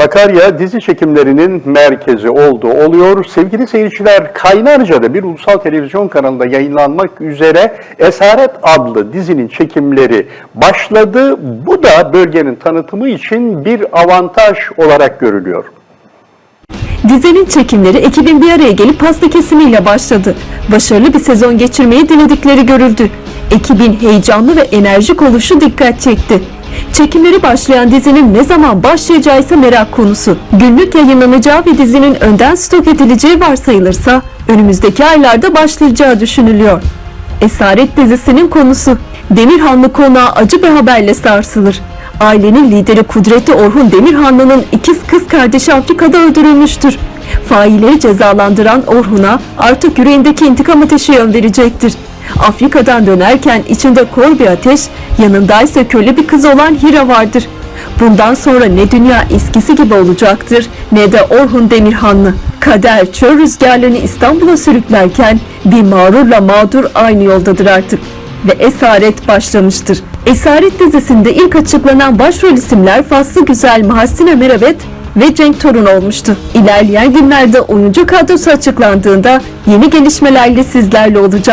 Sakarya dizi çekimlerinin merkezi oldu. Oluyor. Sevgili seyirciler, Kaynarca'da bir ulusal televizyon kanalında yayınlanmak üzere Esaret adlı dizinin çekimleri başladı. Bu da bölgenin tanıtımı için bir avantaj olarak görülüyor. Dizinin çekimleri ekibin bir araya gelip pasta kesimiyle başladı. Başarılı bir sezon geçirmeyi diledikleri görüldü. Ekibin heyecanlı ve enerjik oluşu dikkat çekti. Çekimleri başlayan dizinin ne zaman başlayacağı ise merak konusu. Günlük yayınlanacağı ve dizinin önden stok edileceği varsayılırsa önümüzdeki aylarda başlayacağı düşünülüyor. Esaret dizisinin konusu Demirhanlı konağı acı bir haberle sarsılır. Ailenin lideri Kudretli Orhun Demirhanlı'nın ikiz kız kardeşi Afrika'da öldürülmüştür. Failleri cezalandıran Orhun'a artık yüreğindeki intikam ateşi yön verecektir. Afrika'dan dönerken içinde kor bir ateş, yanındaysa köle bir kız olan Hira vardır. Bundan sonra ne dünya eskisi gibi olacaktır ne de Orhun Demirhanlı. Kader çöl rüzgarlarını İstanbul'a sürüklerken bir mağrurla mağdur aynı yoldadır artık ve Esaret başlamıştır. Esaret dizisinde ilk açıklanan başrol isimler Faslı Güzel Mahsine Meravet ve Cenk Torun olmuştu. İlerleyen günlerde oyuncu kadrosu açıklandığında yeni gelişmelerle sizlerle olacağız.